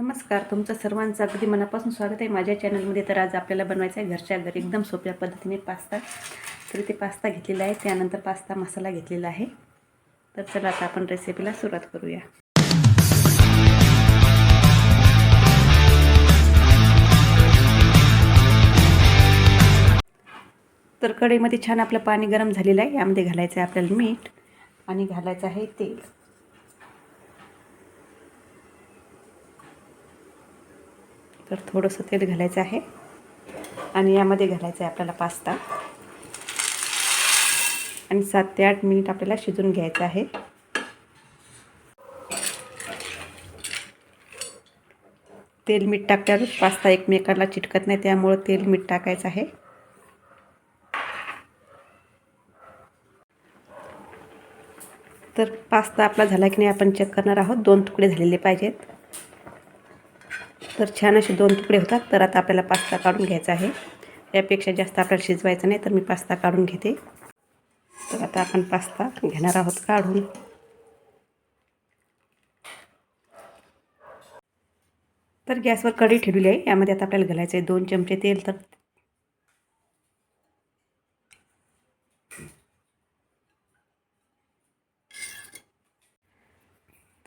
नमस्कार तुमचं सर्वांचं अगदी मनापासून स्वागत आहे माझ्या चॅनलमध्ये तर आज आपल्याला बनवायचा आहे घरच्या घरी एकदम सोप्या पद्धतीने पास्ता. तर ते पास्ता घेतलेला आहे त्यानंतर पास्ता मसाला घेतलेला आहे. तर चला आता आपण रेसिपीला सुरुवात करूया. तर कढईमध्ये छान आपलं पाणी गरम झालेलं आहे यामध्ये घालायचं आहे आपल्याला मीठ आणि घालायचं आहे तेल. तर थोडंसं तेल घालायचं आहे. आणि यामध्ये घालायचं आहे आपल्याला पास्ता. आणि सात ते आठ मिनिट आपल्याला शिजून घ्यायचं आहे. तेल मीठ टाकल्यावर पास्ता एकमेकाला चिटकत नाही त्यामुळं तेल मीठ टाकायचं आहे. तर पास्ता आपला झाला की नाही आपण चेक करणार आहोत. दोन तुकडे झालेले पाहिजेत. तर छान असे दोन तुकडे होतात. तर आता आपल्याला पास्ता काढून घ्यायचा आहे. यापेक्षा जास्त आपल्याला शिजवायचं नाही तर मी पास्ता काढून घेते. तर आता आपण पास्ता घेणार आहोत काढून. तर गॅसवर कढी ठेवली आहे. यामध्ये आता आपल्याला घालायचं आहे दोन चमचे तेल. तर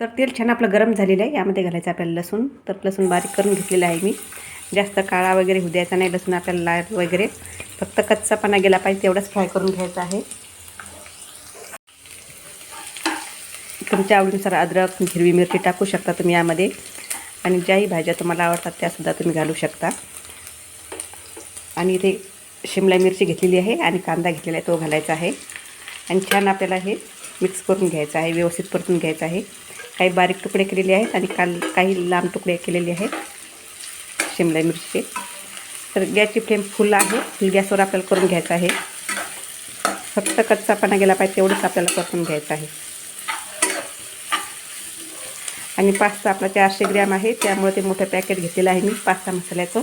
तर तेल छान आपलं गरम झालेलं आहे. यामध्ये घालायचं आपल्याला लसूण. तर लसूण बारीक करून घेतलेलं आहे मी. जास्त काळा वगैरे होऊ द्यायचा नाही. लसूण आपल्याला लाल वगैरे. फक्त कच्चापणा गेला पाहिजे तेवढंच फ्राय करून घ्यायचं आहे. तुमच्या आवडीनुसार अद्रक हिरवी मिरची टाकू शकता तुम्ही यामध्ये. आणि ज्याही भाज्या तुम्हाला आवडतात त्यासुद्धा तुम्ही घालू शकता. आणि इथे शिमला मिरची घेतलेली आहे आणि कांदा घेतलेला आहे तो घालायचा आहे. आणि छान आपल्याला हे मिक्स करून घ्यायचं आहे. व्यवस्थित परतून घ्यायचं आहे. काही बारीक तुकडे केलेले आहेत आणि काल काही लांब तुकडे केलेले आहेत शिमला मिरचीचे. तर गॅसची फ्लेम फुल आहे. फुल गॅसवर आपल्याला करून घ्यायचं आहे. फक्त कच्चापणा गेला पाहिजे तेवढंच आपल्याला परतून घ्यायचं आहे. आणि पास्ता आपला चारशे ग्रॅम आहे. त्यामुळे ते मोठं पॅकेट घेतलेलं आहे मी पास्ता मसाल्याचं.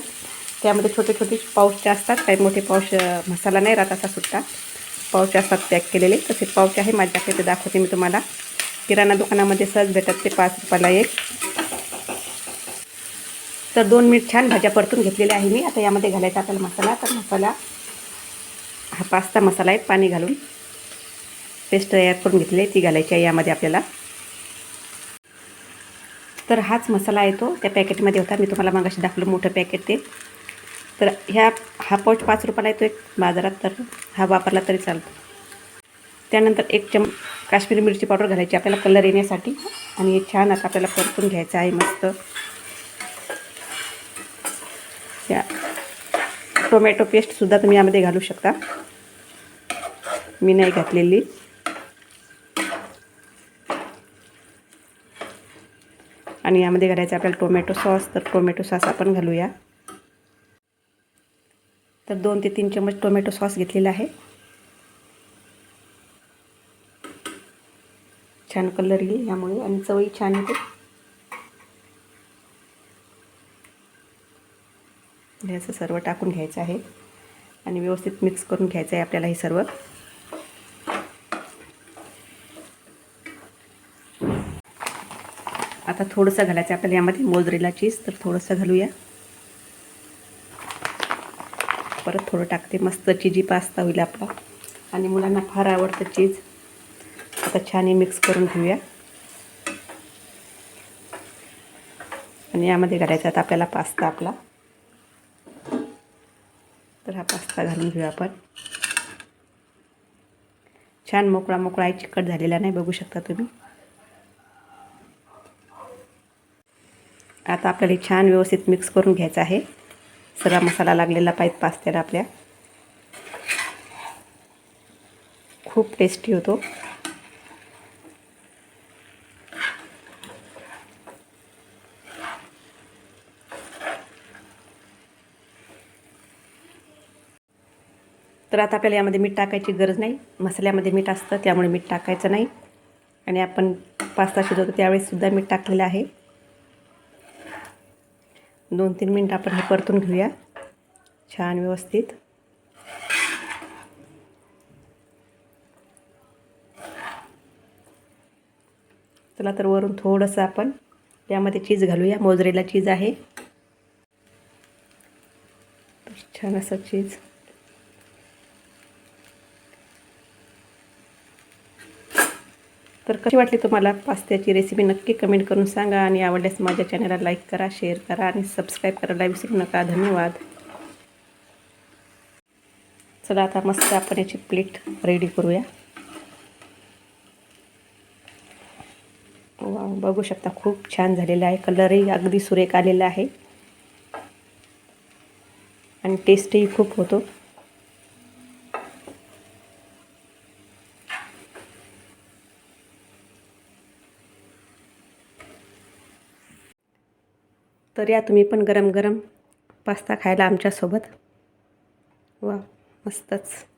त्यामध्ये छोटे छोटे पाऊच असतात. काही मोठे पाऊच मसाला नाही राहत असा सुट्टा पाऊच असतात पॅक केलेले. तसे पाऊच आहे. माझ्याकडे ते दाखवते मी तुम्हाला. किराणा दुकानामध्ये सहज भेटत ते पाच रुपयाला एक. तर दोन मिनिट छान भाज्या परतून घेतलेल्या आहे मी. आता यामध्ये घालायचा आपल्याला मसाला. तर मसाला हा पास्ता मसाला आहे पाणी घालून पेस्ट तयार करून घेतली ती घालायची आहे यामध्ये आपल्याला. तर हाच मसाला येतो त्या पॅकेटमध्ये होता. मी तुम्हाला मागाशी दाखवलं मोठं पॅकेट ते. तर ह्या हा पाऊच पाच रुपयाला येतो एक बाजारात. तर हा वापरला तरी चालतो. त्यानंतर एक चम काश्मीरी मिरची पावडर घालायची आपल्याला कलर येण्यासाठी. आणि हे छान आता आपल्याला परतून घ्यायचं आहे मस्त. या. टोमॅटो पेस्टसुद्धा तुम्ही यामध्ये घालू शकता. मी नाही घातलेली. आणि यामध्ये घालायचं आपल्याला टोमॅटो सॉस तर टोमॅटो सॉस आपण घालूया. तर दोन ते तीन चम्मच टोमॅटो सॉस घेतलेला आहे. छान कलर येईल यामुळे आणि चवही छान येते. असं सर्व टाकून घ्यायचं आहे आणि व्यवस्थित मिक्स करून घ्यायचं आहे आपल्याला हे सर्व. आता थोडंसं घालायचं आपल्याला यामध्ये मोजरेला चीज तर थोडंसं घालूया. परत थोडं टाकते मस्त चिजी पास्ता होईल आपला. आणि मुलांना फार आवडतं चीज. आता छान हे मिक्स करून घेऊया. आणि यामध्ये घालायचा आता आपल्याला पास्ता आपला. तर हा पास्ता घालून घेऊया आपण. छान मोकळा मोकळा आहे चिकट झालेला नाही बघू शकता तुम्ही. आता आपल्याला छान व्यवस्थित मिक्स करून घ्यायचा आहे. सगळा मसाला लागलेला पाहिजे पास्त्याला आपल्या. खूप टेस्टी होतो. तर आता आपल्याला यामध्ये मीठ टाकायची गरज नाही. मसाल्यामध्ये मीठ असतं त्यामुळे मीठ टाकायचं नाही. आणि आपण पास्ता शिजवतो त्यावेळेससुद्धा मीठ टाकलेलं आहे. दोन तीन मिनटं आपण हे परतून घेऊया. छान व्यवस्थित. चला तर वरून थोडंसं आपण यामध्ये चीज घालूया. मोजरेला चीज आहे. तर छान असं चीज. तर कशी वाटली तुम्हाला पास्त्याची रेसिपी नक्की कमेंट करून सांगा आणि आवडल्यास माझ्या चॅनलला लाईक करा शेअर करा आणि सबस्क्राईब करायला विसरू नका. धन्यवाद. चला आता मस्त आपण याची प्लेट रेडी करूया. वा बघू शकता खूप छान झालेलं आहे. कलरही अगदी सुरेख आलेला आहे. आणि टेस्टही खूप होतो. तर या तुम्ही पण गरम गरम पास्ता खायला आमच्यासोबत. वा मस्तच.